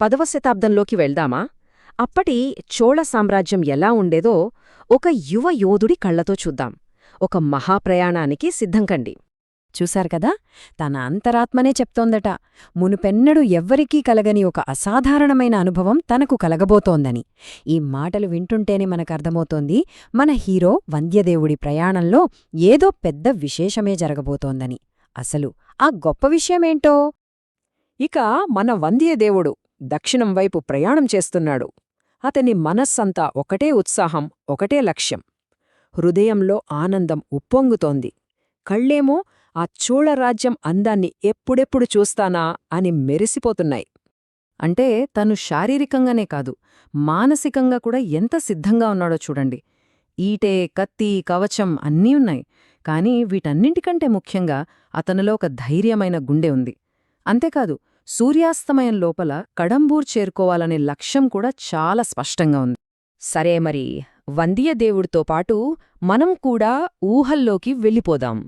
పదవ శతాబ్దంలోకి వెళ్దామా? అప్పటి చోళ సామ్రాజ్యం ఎలా ఉండేదో ఒక యువ యోధుడి కళ్ళతో చూద్దాం. ఒక మహాప్రయాణానికి సిద్ధంకండి. చూశారు కదా? తన అంతరాత్మనే చెప్తోందట. మునుపెన్నడూ ఎవ్వరికీ కలగని ఒక అసాధారణమైన అనుభవం తనకు కలగబోతోందని. ఈ మాటలు వింటుంటేనే మనకర్థమవుతోంది మన హీరో వంద్యదేవుడి ప్రయాణంలో ఏదో పెద్ద విశేషమే జరగబోతోందని. అసలు ఆ గొప్ప విషయమేంటో? ఇక మన వంద్యదేవుడు దక్షిణం వైపు ప్రయాణం చేస్తున్నాడు. అతని మనస్సంతా ఒకటే ఉత్సాహం ఒకటే లక్ష్యం. హృదయంలో ఆనందం ఉప్పొంగుతోంది. కళ్ళేమో ఆ చోళరాజ్యం అందాన్ని ఎప్పుడెప్పుడు చూస్తానా అని మెరిసిపోతున్నాయి. అంటే తను శారీరకంగానే కాదు మానసికంగా కూడా ఎంత సిద్ధంగా ఉన్నాడో చూడండి. ఈటే కత్తి కవచం అన్నీ ఉన్నాయి. కాని వీటన్నింటికంటే ముఖ్యంగా అతనిలో ఒక ధైర్యమైన గుండె ఉంది. అంతేకాదు సూర్యాస్తమయం లోపల కడంబూర్ చేరుకోవాలనే లక్ష్యం కూడా చాలా స్పష్టంగా ఉంది. సరే మరి వందియదేవుడితో పాటు మనం కూడా ఊహల్లోకి వెళ్ళిపోదాం.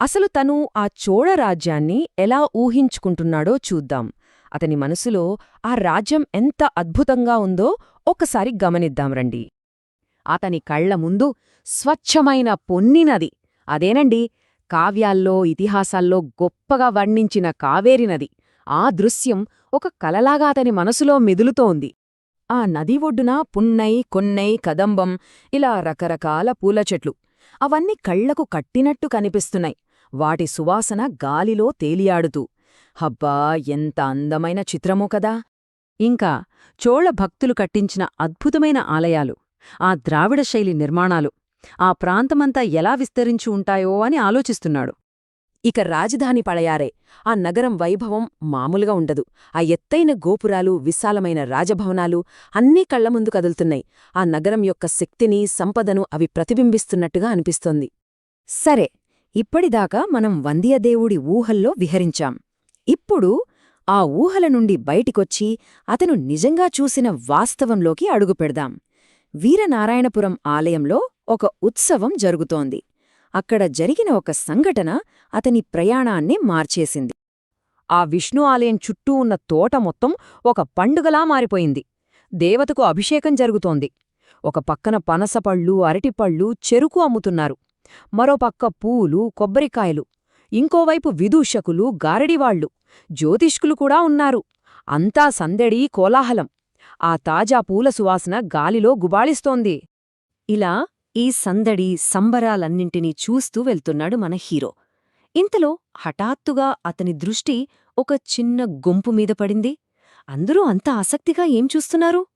అసలు తను ఆ చోళరాజ్యాన్ని ఎలా ఊహించుకుంటున్నాడో చూద్దాం. అతని మనసులో ఆ రాజ్యం ఎంత అద్భుతంగా ఉందో ఒక్కసారి గమనిద్దాం రండి. అతని కళ్ళ ముందు స్వచ్ఛమైన పొన్నినది. అదేనండి కావ్యాల్లో ఇతిహాసాల్లో గొప్పగా వర్ణించిన కావేరి నది ఆ దృశ్యం ఒక కలలాగా అతని మనసులో మెదులుతోంది. ఆ నది ఒడ్డున పున్నై కొన్నై కదంబం ఇలా రకరకాల పూల చెట్లు. అవన్నీ కళ్ళకు కట్టినట్టు కనిపిస్తున్నాయి. వాటి సువాసన గాలిలో తేలియాడుతూ. హబ్బా ఎంత అందమైన చిత్రమో కదా! ఇంకా చోళ భక్తులు కట్టించిన అద్భుతమైన ఆలయాలు ఆ ద్రావిడ శైలి నిర్మాణాలు ఆ ప్రాంతమంతా ఎలా విస్తరించి ఉంటాయో అని ఆలోచిస్తున్నాడు. ఇక రాజధాని పళయారే ఆ నగరం వైభవం మామూలుగా ఉండదు. ఆ ఎత్తైన గోపురాలు విశాలమైన రాజభవనాలు అన్నీ కళ్ళ ముందు కదులుతున్నాయి. ఆ నగరం యొక్క శక్తిని సంపదను అవి ప్రతిబింబిస్తున్నట్టుగా అనిపిస్తోంది. సరే ఇప్పటిదాకా మనం వంద్యదేవుడి ఊహల్లో విహరించాం. ఇప్పుడు ఆ ఊహల నుండి బయటికొచ్చి అతను నిజంగా చూసిన వాస్తవంలోకి అడుగుపెడదాం. వీరనారాయణపురం ఆలయంలో ఒక ఉత్సవం జరుగుతోంది. అక్కడ జరిగిన ఒక సంఘటన అతని ప్రయాణాన్నే మార్చేసింది. ఆ విష్ణు ఆలయం చుట్టూ ఉన్న తోట మొత్తం ఒక పండుగలా మారిపోయింది. దేవతకు అభిషేకం జరుగుతోంది. ఒక పక్కన పనసపళ్ళు అరటిపళ్ళు చెరుకు అమ్ముతున్నారు. మరోపక్క పూలు కొబ్బరికాయలు. ఇంకోవైపు విదూషకులు గారడివాళ్ళు జ్యోతిష్కులు కూడా ఉన్నారు. అంతా సందడి కోలాహలం. ఆ తాజా పూల సువాసన గాలిలో గుబాళిస్తోంది. ఇలా ఈ సందడి సంబరాలన్నింటినీ చూస్తూ వెళ్తున్నాడు మన హీరో. ఇంతలో హఠాత్తుగా అతని దృష్టి ఒక చిన్న గుంపు మీద పడింది. అందరూ అంత ఆసక్తిగా ఏం చూస్తున్నారు?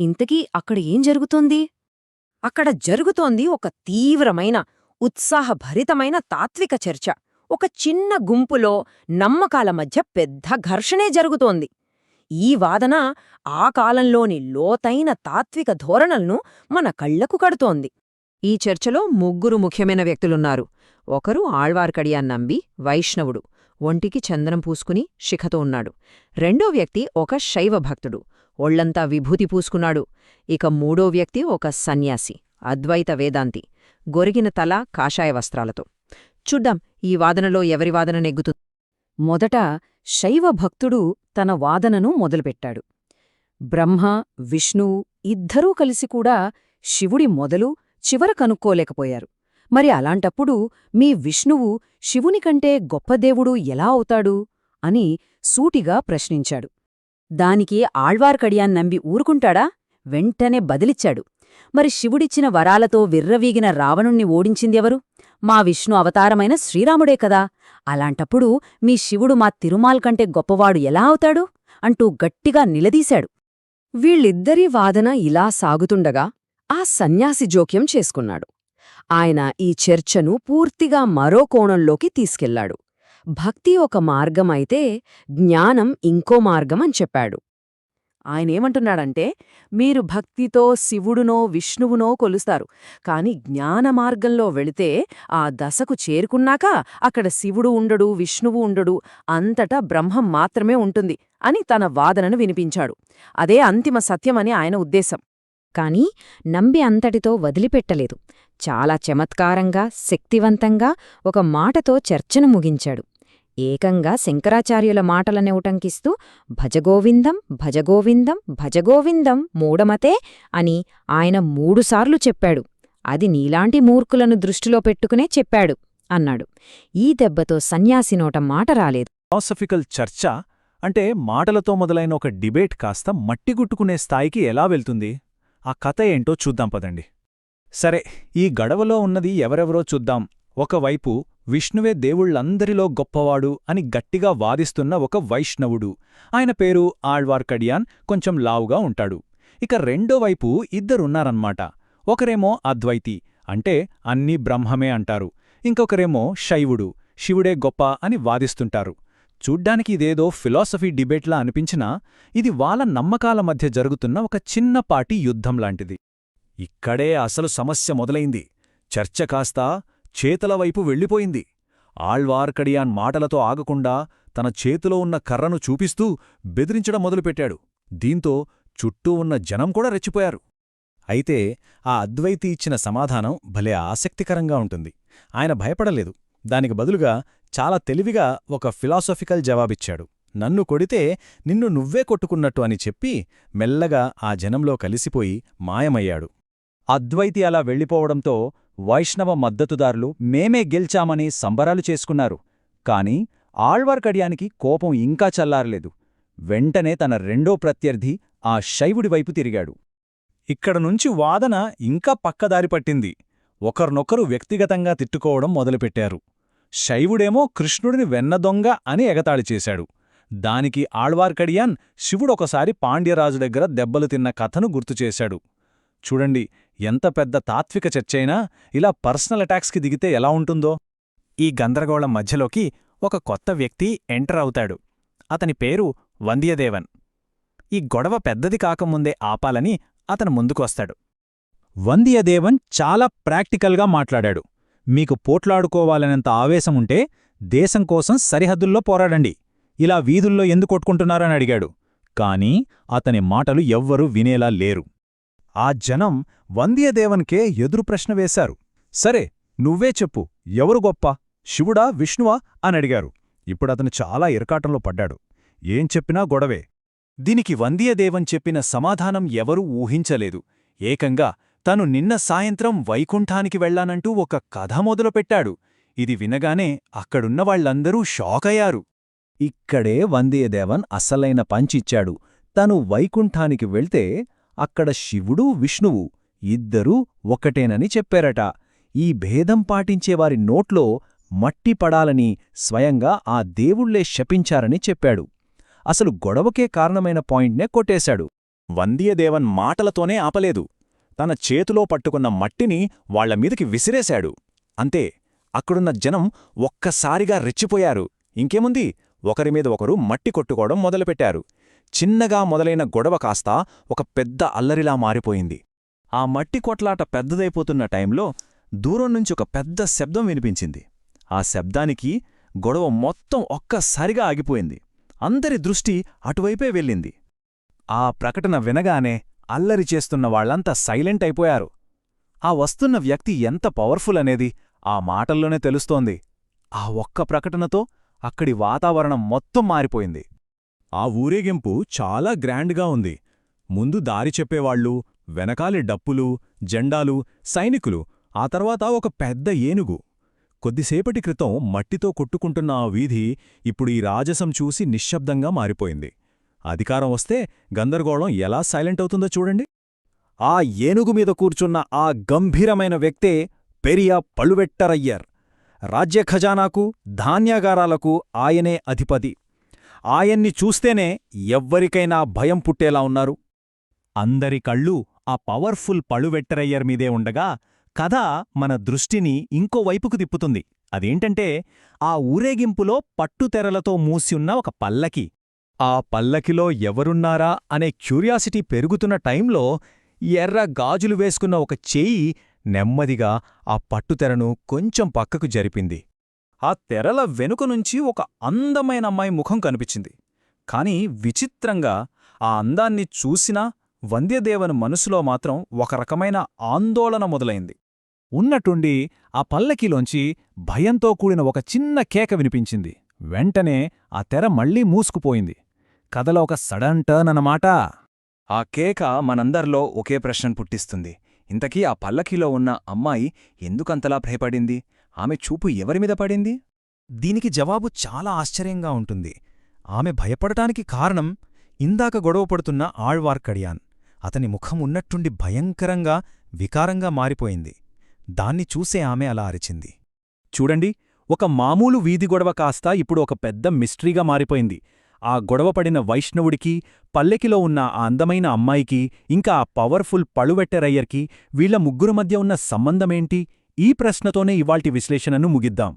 ఇంతకీ అక్కడ ఏం జరుగుతోంది? అక్కడ జరుగుతోంది ఒక తీవ్రమైన ఉత్సాహభరితమైన తాత్విక చర్చ. ఒక చిన్న గుంపులో నమ్మకాల మధ్య పెద్ద ఘర్షణే జరుగుతోంది. ఈ వాదన ఆ కాలంలోని లోతైన తాత్విక ధోరణలను మన కళ్ళకు కడుతోంది. ఈ చర్చలో ముగ్గురు ముఖ్యమైన వ్యక్తులున్నారు. ఒకరు ఆళ్వార్కడియాన్ నంబి వైష్ణవుడు. ఒంటికి చందనం పూసుకుని శిఖతో ఉన్నాడు. రెండో వ్యక్తి ఒక శైవ భక్తుడు. ఒళ్ళంతా విభూతి పూసుకున్నాడు. ఇక మూడో వ్యక్తి ఒక సన్యాసి అద్వైత వేదాంతి. గొరిగిన తల కాషాయ వస్త్రాలతో. చూడ్డాం ఈ వాదనలో ఎవరి వాదన నెగ్గుతుంది మొదట శైవ భక్తుడు తన వాదనను మొదలుపెట్టాడు. బ్రహ్మ విష్ణువు ఇద్దరూ కలిసి కూడా శివుడి మొదలు చివర కనుక్కోలేకపోయారు మరి అలాంటప్పుడు మీ విష్ణువు శివుని కంటే గొప్ప దేవుడు ఎలా అవుతాడు? అని సూటిగా ప్రశ్నించాడు. దానికి ఆళ్వార్కడియాన్ నంబి ఊరుకుంటాడా? వెంటనే బదిలిచ్చాడు. మరి శివుడిచ్చిన వరాలతో విర్రవీగిన రావణుణ్ణి ఓడించిందెవరు? మా విష్ణు అవతారమైన శ్రీరాముడే కదా. అలాంటప్పుడు మీ శివుడు మా తిరుమాల్ కంటే గొప్పవాడు ఎలా అవుతాడు? అంటూ గట్టిగా నిలదీశాడు. వీళ్ళిద్దరి వాదన ఇలా సాగుతుండగా ఆ సన్యాసి జోక్యం చేసుకున్నాడు. ఆయన ఈ చర్చను పూర్తిగా మరో కోణంలోకి తీసుకెళ్ళాడు. భక్తి ఒక మార్గమైతే జ్ఞానం ఇంకో మార్గమని చెప్పాడు. ఆయనేమంటున్నాడంటే మీరు భక్తితో శివుడునో విష్ణువునో కొలుస్తారు కాని జ్ఞాన మార్గంలో వెళితే ఆ దశకు చేరుకున్నాక అక్కడ శివుడు ఉండడు విష్ణువు ఉండడు అంతటా బ్రహ్మం మాత్రమే ఉంటుంది అని తన వాదనను వినిపించాడు. అదే అంతిమ సత్యమని ఆయన ఉద్దేశం. కాని నంబి అంతటితో వదిలిపెట్టలేదు. చాలా చమత్కారంగా శక్తివంతంగా ఒక మాటతో చర్చను ముగించాడు. ఏకంగా శంకరాచార్యుల మాటలనే ఉటంకిస్తూ భజగోవిందం భజగోవిందం భజగోవిందం మూడమతే అని ఆయన మూడుసార్లు చెప్పాడు. అది నీలాంటి మూర్ఖులను దృష్టిలో పెట్టుకునే చెప్పాడు అన్నాడు. ఈ దెబ్బతో సన్యాసి నోట మాట రాలేదు. ఫిలాసఫికల్ చర్చ అంటే మాటలతో మొదలైన ఒక డిబేట్ కాస్త మట్టిగుట్టుకునే స్థాయికి ఎలా వెళ్తుంది? ఆ కథ ఏంటో చూద్దాం పదండి. సరే ఈ గడవలో ఉన్నది ఎవరెవరో చూద్దాం. ఒకవైపు విష్ణువే దేవుళ్ళందరిలో గొప్పవాడు అని గట్టిగా వాదిస్తున్న ఒక వైష్ణవుడు. ఆయన పేరు ఆళ్వార్ కడియాన్ కొంచెం లావుగా ఉంటాడు. ఇక రెండోవైపు ఇద్దరున్నారన్నమాట ఇద్దరున్నారన్మాట. ఒకరేమో అద్వైతి అంటే అన్నీ బ్రహ్మమే అంటారు. ఇంకొకరేమో శైవుడు శివుడే గొప్ప అని వాదిస్తుంటారు. చూడ్డానికి ఇదేదో ఫిలాసఫీ డిబేట్లా అనిపించినా ఇది వాళ్ళ నమ్మకాల మధ్య జరుగుతున్న ఒక చిన్నపాటి యుద్ధం లాంటిది. ఇక్కడే అసలు సమస్య మొదలైంది. చర్చ కాస్త చేతల వైపు వెళ్ళిపోయింది. ఆళ్వార్కడియాన్ మాటలతో ఆగకుండా తన చేతిలో ఉన్న కర్రను చూపిస్తూ బెదిరించడం మొదలుపెట్టాడు. దీంతో చుట్టూ ఉన్న జనం కూడా రెచ్చిపోయారు. అయితే ఆ అద్వైతి ఇచ్చిన సమాధానం భలే ఆసక్తికరంగా ఉంటుంది. ఆయన భయపడలేదు. దానికి బదులుగా చాలా తెలివిగా ఒక ఫిలాసఫికల్ జవాబిచ్చాడు. నన్ను కొడితే నిన్ను నువ్వే కొట్టుకున్నట్టు అని చెప్పి మెల్లగా ఆ జనంలో కలిసిపోయి మాయమయ్యాడు. అద్వైతి అలా వెళ్ళిపోవడంతో వైష్ణవ మద్దతుదారులు మేమే గెల్చామని సంబరాలు చేసుకున్నారు. కాని ఆళ్వార్కడియానికి కోపం ఇంకా చల్లారలేదు. వెంటనే తన రెండో ప్రత్యర్థి ఆ శైవుడివైపు తిరిగాడు. ఇక్కడ నుంచి వాదన ఇంకా పక్కదారి పట్టింది. ఒకర్నొకరు వ్యక్తిగతంగా తిట్టుకోవడం మొదలుపెట్టారు. శైవుడేమో కృష్ణుడిని వెన్నదొంగ అని ఎగతాళి చేశాడు. దానికి ఆళ్వార్కడియాన్ శివుడొకసారి పాండ్యరాజు దగ్గర దెబ్బలు తిన్న కథను గుర్తుచేశాడు చూడండి ఎంత పెద్ద తాత్విక చర్చైనా ఇలా పర్సనల్ అటాక్స్కి దిగితే ఎలా ఉంటుందో? ఈ గందరగోళం మధ్యలోకి ఒక కొత్త వ్యక్తి ఎంటర్ అవుతాడు. అతని పేరు వంద్యదేవన్. ఈ గొడవ పెద్దది కాకముందే ఆపాలని అతను ముందుకొస్తాడు. వందియదేవన్ చాలా ప్రాక్టికల్గా మాట్లాడాడు. మీకు పోట్లాడుకోవాలనేంత ఆవేశముంటే దేశం కోసం సరిహద్దుల్లో పోరాడండి. ఇలా వీధుల్లో ఎందుకు కొట్టుకుంటున్నారని అడిగాడు. కాని అతని మాటలు ఎవ్వరూ వినేలా లేరు. ఆ జనం వందియదేవన్కే ఎదురు ప్రశ్న వేశారు. సరే నువ్వే చెప్పు ఎవరు గొప్ప? శివుడా విష్ణువా? అని అడిగారు. ఇప్పుడతను చాలా ఇరకాటంలో పడ్డాడు. ఏం చెప్పినా గొడవే. దీనికి వందియదేవన్ చెప్పిన సమాధానం ఎవరూ ఊహించలేదు. ఏకంగా తను నిన్న సాయంత్రం వైకుంఠానికి వెళ్ళానంటూ ఒక కథ మొదలుపెట్టాడు. ఇది వినగానే అక్కడున్న వాళ్ళందరూ షాకయ్యారు. ఇక్కడే వందేదేవన్ అసలైన పంచిచ్చాడు. తను వైకుంఠానికి వెళ్తే అక్కడ శివుడు విష్ణువు ఇద్దరూ ఒకటేనని చెప్పారట. ఈ భేదం పాటించేవారి నోట్లో మట్టి పడాలని స్వయంగా ఆ దేవుళ్ళే శపించారని చెప్పాడు. అసలు గొడవకే కారణమైన పాయింట్నే కొట్టేశాడు. వందియదేవన్ మాటలతోనే ఆపలేదు. తన చేతిలో పట్టుకున్న మట్టిని వాళ్ళమీదికి విసిరేశాడు. అంతే అక్కడున్న జనం ఒక్కసారిగా రెచ్చిపోయారు. ఇంకేముంది? ఒకరిమీద ఒకరు మట్టి కొట్టుకోవడం మొదలుపెట్టారు. చిన్నగా మొదలైన గొడవ కాస్త ఒక పెద్ద అల్లరిలా మారిపోయింది. ఆ మట్టి కొట్లాట పెద్దదైపోతున్న టైంలో దూరం నుంచి ఒక పెద్ద శబ్దం వినిపించింది. ఆ శబ్దానికి గొడవ మొత్తం ఒక్కసారిగా ఆగిపోయింది. అందరి దృష్టి అటువైపే వెళ్ళింది. ఆ ప్రకటన వినగానే అల్లరి చేస్తున్న వాళ్ళంతా సైలెంట్ అయిపోయారు. ఆ వస్తున్న వ్యక్తి ఎంత పవర్ఫుల్ అనేది ఆ మాటల్లోనే తెలుస్తోంది. ఆ ఒక్క ప్రకటనతో అక్కడి వాతావరణం మొత్తం మారిపోయింది. ఆ ఊరేగింపు చాలా గ్రాండ్గా ఉంది. ముందు దారి చెప్పేవాళ్ళు వెనకాలి డప్పులు జెండాలు సైనికులు ఆ తర్వాత ఒక పెద్ద ఏనుగు. కొద్దిసేపటి క్రితం మట్టితో కొట్టుకుంటున్న ఆ వీధి ఇప్పుడు ఈ రాజసం చూసి నిశ్శబ్దంగా మారిపోయింది. అధికారం వస్తే గందరగోళం ఎలా సైలెంట్ అవుతుందో చూడండి. ఆ ఏనుగు మీద కూర్చున్న ఆ గంభీరమైన వ్యక్తే పెరియ పళువెట్టరయ్యర్ రాజ్య ఖజానాకు ధాన్యాగారాలకు ఆయనే అధిపతి. ఆయన్ని చూస్తేనే ఎవ్వరికైనా భయం పుట్టేలా ఉన్నారు. అందరి కళ్ళు ఆ పవర్ఫుల్ పళువెట్టరయ్యర్ మీదే ఉండగా కథ మన దృష్టిని ఇంకో వైపుకు తిప్పుతుంది. అదేంటంటే ఆ ఊరేగింపులో పట్టుతెరలతో మూసియున్న ఒక పల్లకి. ఆ పల్లకిలో ఎవరున్నారా అనే క్యూరియాసిటీ పెరుగుతున్న టైంలో ఎర్ర గాజులు వేసుకున్న ఒక చేయి నెమ్మదిగా ఆ పట్టుతెరను కొంచెం పక్కకు జరిపింది. ఆ తెరల వెనుక నుంచి ఒక అందమైన అమ్మాయి ముఖం కనిపించింది. కాని విచిత్రంగా ఆ అందాన్ని చూసినా వంద్యదేవను మనసులో మాత్రం ఒక రకమైన ఆందోళన మొదలైంది. ఉన్నట్టుండి ఆ పల్లకిలోంచి భయంతో కూడిన ఒక చిన్న కేక వినిపించింది. వెంటనే ఆ తెర మళ్ళీ మూసుకుపోయింది. కథలో ఒక సడన్ టర్న్ అన్నమాట. ఆ కేక మనందర్లో ఒకే ప్రశ్న పుట్టిస్తుంది. ఇంతకీ ఆ పల్లకీలో ఉన్న అమ్మాయి ఎందుకంతలా భయపడింది? ఆమె చూపు ఎవరిమీద పడింది? దీనికి జవాబు చాలా ఆశ్చర్యంగా ఉంటుంది. ఆమె భయపడటానికి కారణం ఇందాక గొడవపడుతున్న ఆళ్వార్కడియాన్ అతని ముఖం ఉన్నట్టుండి భయంకరంగా వికారంగా మారిపోయింది. దాన్ని చూసే ఆమె అలా అరిచింది. చూడండి ఒక మామూలు వీధి గొడవ కాస్త ఇప్పుడు ఒక పెద్ద మిస్టరీగా మారిపోయింది. ఆ గొడవపడిన వైష్ణవుడికి పల్లెకిలో ఉన్న ఆ అందమైన అమ్మాయికి ఇంకా ఆ పవర్ఫుల్ పళువెట్టెరయ్యర్కి వీళ్ళ ముగ్గురు మధ్య ఉన్న సంబంధమేంటి? ఈ ప్రశ్నతోనే ఇవాల్టి విశ్లేషణను ముగిద్దాం.